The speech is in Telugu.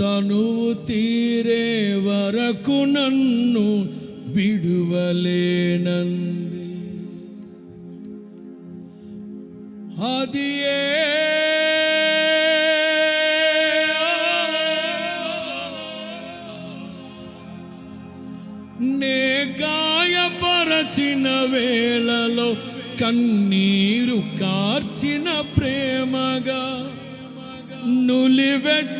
తనువు తీరే వరకు నన్ను విడువలేనంది. అది నే గాయపరచిన వేళలో కన్నీరు కార్చిన ప్రేమగా నులివెచ్చ